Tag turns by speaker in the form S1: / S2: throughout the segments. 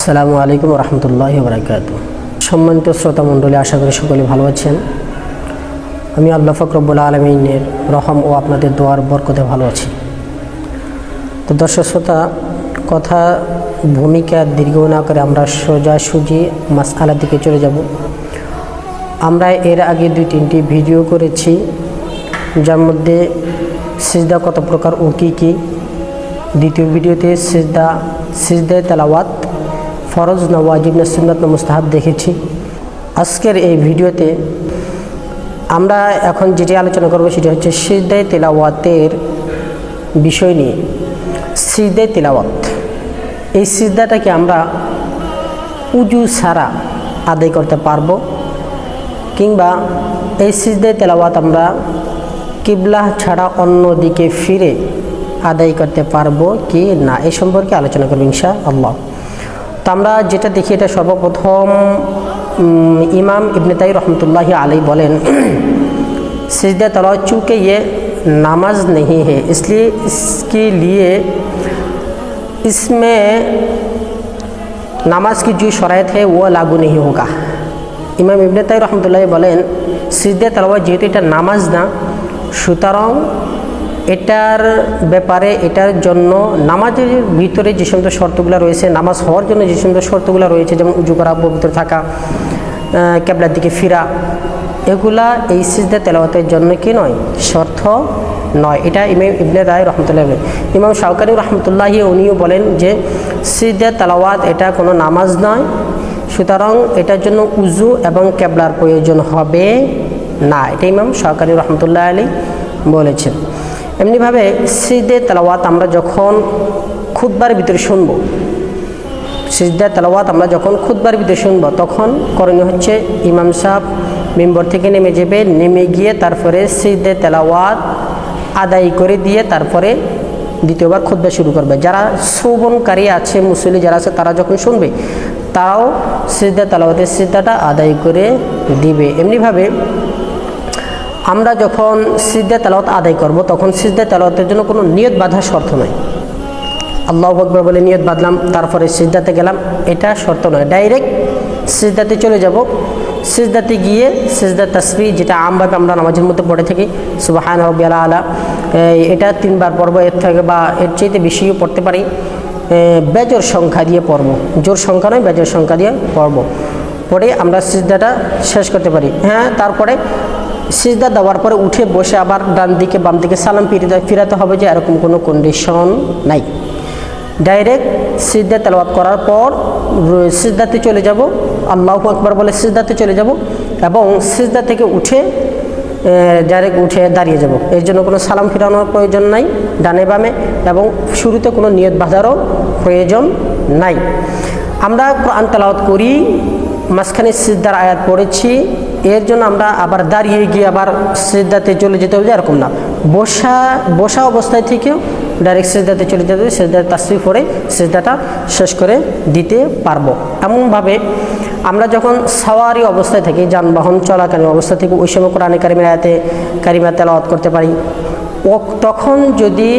S1: আসসালামু আলাইকুম রহমতুল্লাহ বরাকাত সম্মানিত শ্রোতা মণ্ডলী, আশা করি সকলে ভালো আছেন। আমি আল্লাহ ফকরবুল্লা আলমিনের রহম ও আপনাদের দোয়ার বরকতে ভালো আছি। তো দর্শক শ্রোতা, কথা, ভূমিকা দীর্ঘ না করে আমরা সোজাসুজি মাস আলার দিকে চলে যাব। আমরা এর আগে দুই তিনটি ভিডিও করেছি, যার মধ্যে সিজদা কত প্রকার ও কী কী। দ্বিতীয় ভিডিওতে সিজদা, সিজদায় তেলাওয়াত ফরজ না ওয়াজিব না সুন্নত না মুস্তাহাব দেখেছি। আজকের এই ভিডিওতে আমরা এখন যেটি আলোচনা করব সেটি হচ্ছে সিজদায় তেলাওয়াতের বিষয় নিয়ে। সিজদায় তেলাওয়াত। এই সিজদাটাকে আমরা উজু ছাড়া আদায় করতে পারব কিংবা এই সিজদায় তেলাওয়াত আমরা কিবলাহ ছাড়া অন্য দিকে ফিরে আদায় করতে পারব কি না, এ সম্পর্কে আলোচনা করব ইনশা আল্লাহ তো আমরা যেটা দেখি এটা সর্বপ্রথম উম, ইমাম ইবনে তাই রহমতুল্লাহ আলী বলেন सिजदा तलाव चूँकि ये नमाज नहीं है इसलिए इसके लिए इसमें নামাজ কি যে শরায়ত है वो लागू नहीं होगा ইমাম ইবনে তাই রহমতুল্লাহ বলেন সিজদে তালাওয়া যেহেতু এটা নামাজ না সুতরাং এটার ব্যাপারে, এটার জন্য নামাজের ভিতরে যে সমস্ত শর্তগুলো রয়েছে, নামাজ হওয়ার জন্য যে সমস্ত শর্তগুলো রয়েছে, যেমন উজু করা পবিত্র থাকা ক্যাবলার দিকে ফিরা, এগুলা এই সিজদা তেলাওয়াতের জন্য কি নয়? শর্ত নয়। এটা ইমাম ইবনে রায় রহমতুল্লাহ। ইমাম শাহকানি রহমতুল্লাহি উনিও বলেন যে, সিজদা তেলাওয়াত এটা কোনো নামাজ নয়, সুতরাং এটার জন্য উজু এবং কেবলার প্রয়োজন হবে না। এটা ইমাম শাহকানি রহমতুল্লাহ আলী বলেছেন। এমনিভাবে সিজদে তেলাওয়াত আমরা যখন খুদবার ভিতরে শুনব, সিজদা তেলাওয়াত আমরা যখন খুদবার ভিতরে শুনব, তখন করণীয় হচ্ছে ইমাম সাহেব মেম্বর থেকে নেমে যাবে, নেমে গিয়ে তারপরে সিজদে তেলাওয়াত আদায় করে দিয়ে তারপরে দ্বিতীয়বার খুদবা শুরু করবে। যারা শ্রবণকারী আছে মুসলি যারা আছে, তারা যখন শুনবে, তারাও সিজদা তেলাওয়াতের সিজদাটা আদায় করে দিবে। এমনিভাবে আমরা যখন সিজদা তেলাওয়াত আদায় করব, তখন সিজদা তেলাওয়াতের জন্য কোনো নিয়ত বাধার শর্ত নয় আল্লাহ আকবর বলে নিয়ত বাঁধলাম, তারপরে সিজদাতে গেলাম, এটা শর্ত নয়। ডাইরেক্ট সিজদাতে চলে যাব। সিজদাতে গিয়ে সিজদা তসবি, যেটা আমভাবে আমরা নামাজের মধ্যে পড়ে থাকি সুবাহান রব্বি আলা। আলা এটা তিনবার পড়ব, এর থেকে বা এর চাইতে বেশিও পড়তে পারি। বেজোর সংখ্যা দিয়ে পড়ব। জোর সংখ্যা নয়, বেজোর সংখ্যা দিয়ে পড়ব। পড়ে আমরা সিজদাটা শেষ করতে পারি। হ্যাঁ তারপরে সিজদা দেওয়ার পরে উঠে বসে আবার ডান দিকে, বাম দিকে সালাম ফিরে ফিরাতে হবে যে এরকম কোনো কন্ডিশন নাই। ডাইরেক্ট সিদ্ধা তেলাওয়াত করার পর সিজদাতে চলে যাব। আল্লাহ আকবার বলে সিজদাতে চলে যাব এবং সিজদা থেকে উঠে ডাইরেক্ট উঠে দাঁড়িয়ে যাব। এর জন্য কোনো সালাম ফিরানোর প্রয়োজন নাই ডানে বামে এবং শুরুতে কোনো নিয়ত বাঁধারও প্রয়োজন নাই। আমরা কোরআন তেলাওয়াত করি, মাঝখানে সিদ্ধার আয়াত পড়েছি। এর জন্য আমরা আবার দাঁড়িয়ে গিয়ে আবার সিদ্ধাতে চলে যেতে হবে, এরকম না। বসা বসা অবস্থায় থেকেও ডাইরেক্ট সিজদাতে চলে যেতে হবে, সিজদার তাসবি পড়ে সিজদাটা শেষ করে দিতে পারব। এমনভাবে আমরা যখন সাওয়ারি অবস্থায় থাকি, যানবাহন চলাকালীন অবস্থা থেকে ওই সময় কোরআনে কারিমের আয়াতে কারিমা তেলাওয়াত করতে পারি। ও তখন যদি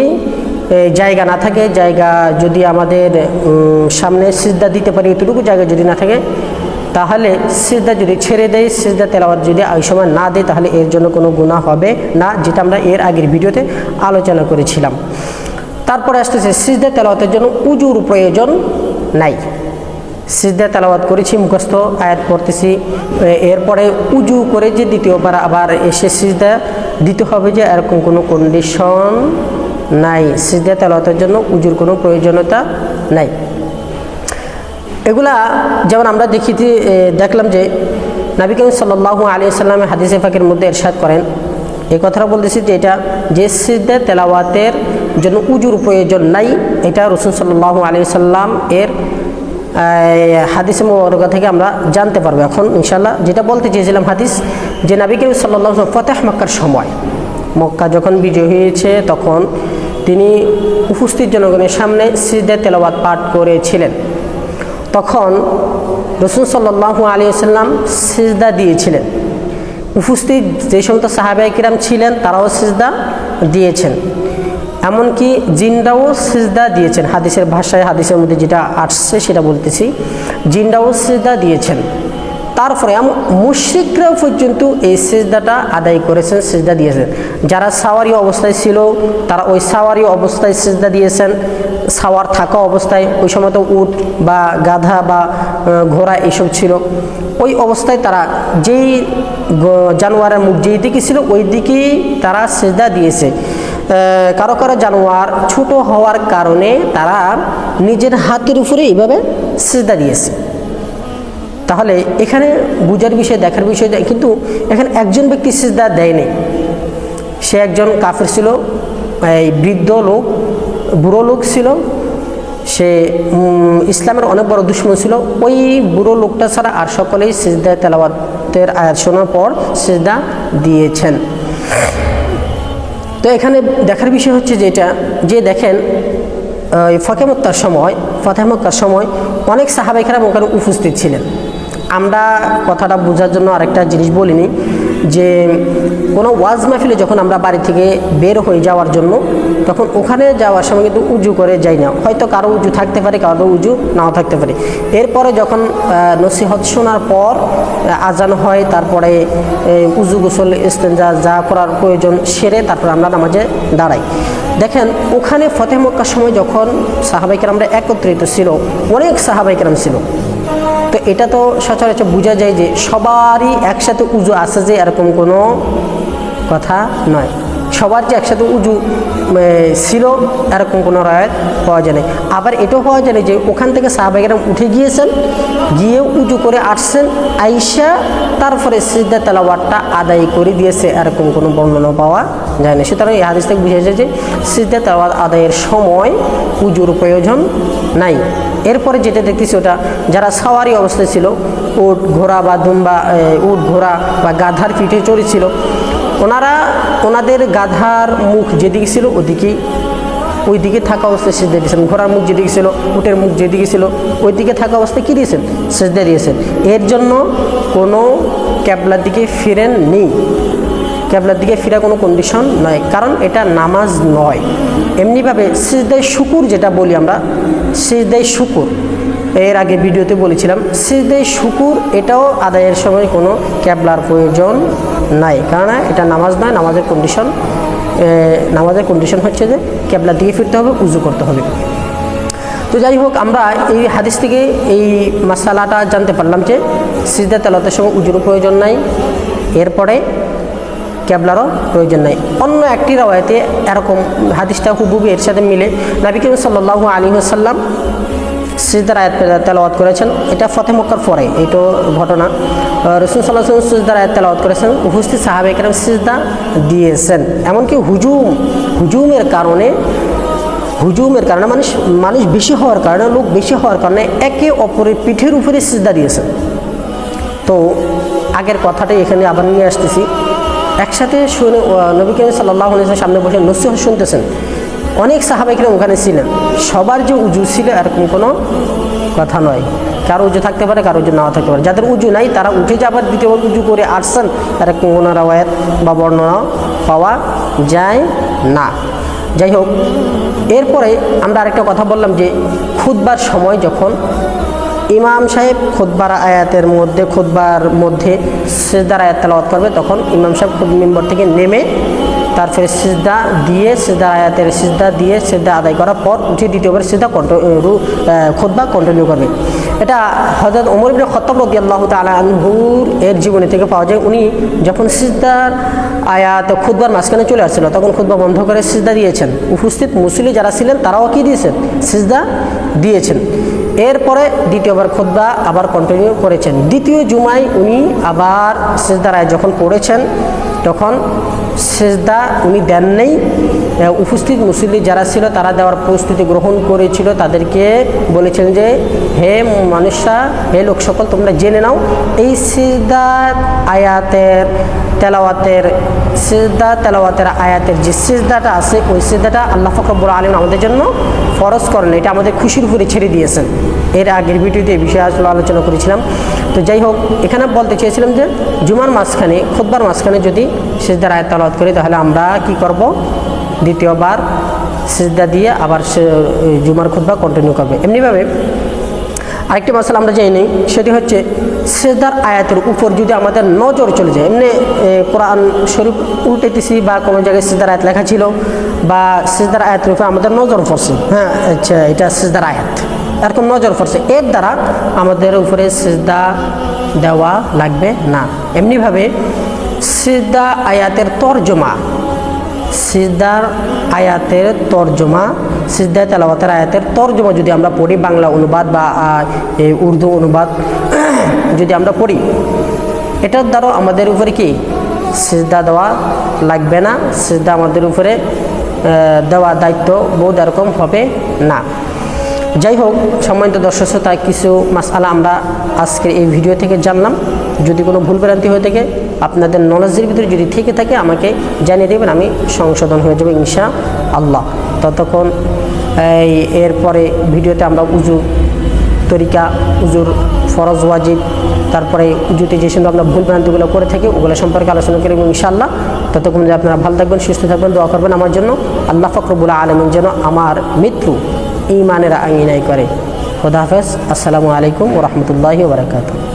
S1: জায়গা না থাকে, জায়গা যদি আমাদের সামনে সিজদা দিতে পারি, এতটুকু জায়গা যদি না থাকে তাহলে সিজদা যদি ছেড়ে দেয়, সিজদা তেলাওয়াত যদি ওই সময় না দেয়, তাহলে এর জন্য কোনো গুণা হবে না, যেটা আমরা এর আগের ভিডিওতে আলোচনা করেছিলাম। তারপরে আসতেছে, সিজদা তেলাওয়াতের জন্য উজুর প্রয়োজন নাই। সিজদা তেলাওয়াত করেছি, মুখস্থ আয়াত পড়তেছি, এরপরে উজু করে যে দ্বিতীয়বার আবার এসে সিজদা দিতে হবে যে এরকম কোনো কন্ডিশন নাই। সিজদা তেলাওয়াতের জন্য উজুর কোনো প্রয়োজনীয়তা নাই। এগুলা যেমন আমরা দেখিতে দেখলাম যে নবী করিম সাল্লাল্লাহু আলিয়া সাল্লামের হাদিসে ফাঁকের মধ্যে এরশাদ করেন। এই কথাটা বলতেছি যে এটা যে সিদ্ধে তেলাওয়াতের জন্য উজুর প্রয়োজন নাই। এটা রসুল সাল্লাল্লাহু আলিয়া সাল্লাম এর হাদিসে মোবারকা থেকে আমরা জানতে পারব এখন ইনশাল্লাহ যেটা বলতে চেয়েছিলাম হাদিস যে নবী করিম সাল্লাহ ফতেহ মক্কার সময়। মক্কা যখন বিজয় হয়েছে তখন তিনি উপস্থিত জনগণের সামনে সিদ্ধে তেলাওয়াত পাঠ করেছিলেন। তখন রসুল সাল্লাহু আলী সাল্লাম সিজদা দিয়েছিলেন। উপস্থিত যে সমস্ত সাহাবাই কিরাম ছিলেন, তারাও সিজদা দিয়েছেন। এমনকি জিন্দাও সিজদা দিয়েছেন। হাদিসের ভাষায়, হাদিসের মধ্যে যেটা আসছে সেটা বলতেছি। জিন্দাও সিজদা দিয়েছেন। তারপরে এমন মুশ্রিকরাও পর্যন্ত এই সিজদাটা আদায় করেছেন, সিজদা দিয়েছেন। যারা সাওয়ারি অবস্থায় ছিল, তারা ওই সাওয়ারি অবস্থায় সিজদা দিয়েছেন। সাওয়ার থাকা অবস্থায় ওই সময় তো উট বা গাধা বা ঘোড়া এসব ছিল। ওই অবস্থায় তারা যেই জানোয়ারের মুখ যেই দিকে ছিল, ওই দিকেই তারা সিজদা দিয়েছে। কারও কারও জানোয়ার ছোট হওয়ার কারণে তারা নিজের হাতের উপরে এইভাবে সিজদা দিয়েছে। তাহলে এখানে বুঝার বিষয়, দেখার বিষয় কিন্তু এখানে একজন ব্যক্তি সিজদা দেয়নি। সে একজন কাফের ছিল, এই বৃদ্ধ লোক। বুড়ো লোক ছিল, সে ইসলামের অনেক বড় দুশ্মন ছিল, ওই বুড়ো লোকটা ছাড়া আর সকলেই সিজদা তেলাওয়াতের আয়াত শোনার পর সিজদা দিয়েছেন। তো এখানে দেখার বিষয় হচ্ছে যেটা যে দেখেন ফতেমত্তার সময় ফতেমক্কার সময় অনেক সাহাবাইখারা ওখানে উপস্থিত ছিলেন। আমরা কথাটা বোঝার জন্য আরেকটা জিনিস বলিনি যে কোনো ওয়াজ মাহফিলে যখন আমরা বাড়ি থেকে বের হয়ে যাওয়ার জন্য, তখন ওখানে যাওয়ার সময় কিন্তু উজু করে যাই না। হয়তো কারও উজু থাকতে পারে, কারও উজু নাও থাকতে পারে। এরপরে যখন নসিহত শোনার পর আজান হয়, তারপরে উজু গোসল ইস্তেঞ্জা যা করার প্রয়োজন সেরে তারপর আমরা নামাজে দাঁড়াই। দেখেন, ওখানে ফতেহ মক্কার সময় যখন সাহাবাইকেরামরা একত্রিত ছিল, অনেক সাহাবাইকেরাম ছিল। তো এটা তো সচরাচর বোঝা যায় যে সবারই একসাথে উজু আছে যে এরকম কোনো কথা নয়। সবার যে একসাথে উজু ছিল, এরকম কোনো রায়ত পাওয়া যায় আবার এটাও পাওয়া যায় না যে ওখান থেকে সাহাবাগেরাম উঠে গিয়েছেন গিয়ে উজু করে আসছেন, আইসা তারপরে সিদ্ধা তেলাওয়াতটা আদায় করে দিয়েছে, এরকম কোনো বর্ণনা পাওয়া যায় না সুতরাং এই হাদিস থেকে বুঝা যায় যে সিদ্ধা তেলাওয়াত আদায়ের সময় উজুর প্রয়োজন নাই। এরপরে যেটা দেখতেছি ওটা, যারা সাওয়ারি অবস্থায় ছিল, উট ঘোড়া বা দুম্বা উট ঘোড়া বা গাধার পিঠে চড়েছিল ওনারা ওনাদের গাধার মুখ যেদিকে ছিল ওদিকেই ওই দিকে থাকা অবস্থায় সেজদা দিয়েছেন। ঘোড়ার মুখ যেদিকে ছিল, উটের মুখ যেদিকে ছিল ওই দিকে থাকা অবস্থায় কী দিয়েছেন? সেজদা দিয়েছেন। এর জন্য কোনো ক্যাবলার দিকে ফিরেন নেই। ক্যাবলার দিকে ফিরা কোনো কন্ডিশন নয় কারণ এটা নামাজ নয়। এমনিভাবে সিজদাই শুকুর যেটা বলি আমরা সিজদাই শুকুর। এর আগে ভিডিওতে বলেছিলাম সিজদাই শুকুর এটাও আদায়ের সময় কোনো ক্যাবলার প্রয়োজন নাই। কারণ এটা নামাজ নয়, নামাজের কন্ডিশন নামাজের কন্ডিশন হচ্ছে যে ক্যাবলার দিকে ফিরতে হবে, উজু করতে হবে। তো যাই হোক, আমরা এই হাদিস থেকে এই মশালাটা জানতে পারলাম যে সিজদা তেলাতের সময় উজুর প্রয়োজন নাই, এরপরে ক্যাবলারও প্রয়োজন নাই। অন্য একটি রাওয়ায়তে এরকম হাদিসটা হুবুবি এর সাথে মিলে নবী সাল্লাহ আলী আসাল্লাম সিজদার আয়াত তেলাওয়াত করেছেন। এটা ফতে মক্কার পরে, এইটো ঘটনা। রসুল সাল্লাহ সিজদার আয়াত তেলাওয়াত করেছেন। উপস্থিত সাহাবে কেরাম সিজদা দিয়েছেন। এমনকি হুজুম, হুজুমের কারণে হুজুমের কারণে মানুষ মানুষ বেশি হওয়ার কারণে, লোক বেশি হওয়ার কারণে একে অপরের পিঠের উপরে সিজদা দিয়েছেন। তো, আগের কথাটাই এখানে আবার নিয়ে আসতেছি। একসাথে শুনে নবী করিম সাল্লাহ সামনে বসে নসিহত শুনতেছেন। অনেক সাহাবাইকরা ওখানে ছিলেন। সবার যে উজু ছিল এরকম কোনো কথা নয়। কারও উজু থাকতে পারে, কারও উজু নাও থাকতে পারে। যাদের উজু নাই, তারা উঠে যাবার দ্বিতীয় উজু করে আসছেন এরকম কোনো রাওয়ায়াত বা বর্ণনা পাওয়া যায় না। যাই হোক, এরপরে আমরা আরেকটা কথা বললাম যে খুদবার সময় যখন ইমাম সাহেব খুদ্বার আয়াতের মধ্যে খুদ্বার মধ্যে সিজদার আয়াত তেলাওয়াত করবে, তখন ইমাম সাহেব খুদ মেম্বর থেকে নেমে তারপরে সিজদা দিয়ে সিজদার আয়াতের সিজদা দিয়ে সিজদা আদায় করার পর উঠে দ্বিতীয়বার সিজদা খুদ্া কন্টিনিউ করবে। এটা হজরত ওমর ইবনে খত্তাব রদি আল্লাহ তালা আনহুর এর জীবনী থেকে পাওয়া যায়। উনি যখন সিজদার আয়াত খুদবার মাঝখানে চলে আসছিল, তখন খুদবা বন্ধ করে সিজদা দিয়েছেন। উপস্থিত মুসলি যারা ছিলেন, তারাও কি দিয়েছেন? সিজদা দিয়েছেন। এরপরে দ্বিতীয়বার খুদ্া আবার কন্টিনিউ করেছেন। দ্বিতীয় জুমায় উনি আবার সেজদারায় যখন পড়েছেন, তখন সেজদা উনি দেন নেই। উপস্থিত মুসল্লি যারা ছিল, তারা দেওয়ার প্রস্তুতি গ্রহণ করেছিল। তাদেরকে বলেছেন যে, হে মানুষরা, হে লোক সকল, তোমরা জেনে নাও, এই সিজদা আয়াতের তেলাওয়াতের সিজদা তেলাওয়াতের আয়াতের যে সিজদাটা আছে, ওই সিজদাটা আল্লাহ ফকরবুল আলম আমাদের জন্য ফরজ করেন। এটা আমাদের খুশির উপরে ছেড়ে দিয়েছেন। এর আগের ভিডিওতে এই বিষয়ে আসলে আলোচনা করেছিলাম। তো যাই হোক, এখানে বলতে চেয়েছিলাম যে জুমার মাঝখানে খুদ্বার মাঝখানে যদি সিজদার আয়াত তালাওয়াত করি, তাহলে আমরা কি করব? দ্বিতীয়বার সিজদা দিয়ে আবার সে জুমার খুতবা কন্টিনিউ করবে। এমনিভাবে আরেকটি মশলা আমরা জানি নেই, সেটি হচ্ছে সেদার আয়াতের উপর যদি আমাদের নজর চলে যায়, এমনি কোরআন শরীফ উল্টেতেছি বা কোনো জায়গায় সিজদার আয়াত লেখা ছিল বা সিজদার আয়াতের উপর আমাদের নজর পড়ছে। হ্যাঁ আচ্ছা এটা সিজদার আয়াত। এরকম নজর পড়ছে। এর দ্বারা আমাদের উপরে সিজদা দেওয়া লাগবে না। এমনিভাবে সিজদা আয়াতের তর্জমা, সিজদার আয়াতের তর্জমা সিজদা তেলাওয়াতের আয়াতের তর্জমা যদি আমরা পড়ি, বাংলা অনুবাদ বা এই উর্দু অনুবাদ, যদি আমরা পড়ি, এটার দ্বারা আমাদের উপরে কি? সিজদা দেওয়া লাগবে না। সিজদা আমাদের উপরে দেওয়া দায়িত্ব বোধ এরকম হবে না। যাই হোক সম্মানিত দর্শক শ্রোতা, কিছু মাসালা আমরা আজকের এই ভিডিও থেকে জানলাম। যদি কোনো ভুল ভ্রান্তি হয়ে থাকে, আপনাদের নলেজের ভিতরে যদি থেকে থাকে, আমাকে জানিয়ে দেবেন, আমি সংশোধন হয়ে যাব ইনশা আল্লাহ ততক্ষণ, এই এরপরে ভিডিওতে আমরা উজু তরিকা, উজুর ফরজ ওয়াজিব, তারপরে উজুতে যে সময় আমরা ভুল ভ্রান্তিগুলো করে থাকি, ওগুলো সম্পর্কে আলোচনা করব ইনশাআল্লাহ। ততক্ষণ যে আপনারা ভালো থাকবেন, সুস্থ থাকবেন, দোয়া করবেন আমার জন্য। আল্লাহ ফকরবুল্লাহ আলমিন যেন আমার মৃত্যু ইমানের আঙিনাই করে। খোদাহাফেজ আসসালামু আলাইকুম রহমতুল্লাহ বারকাতুহ।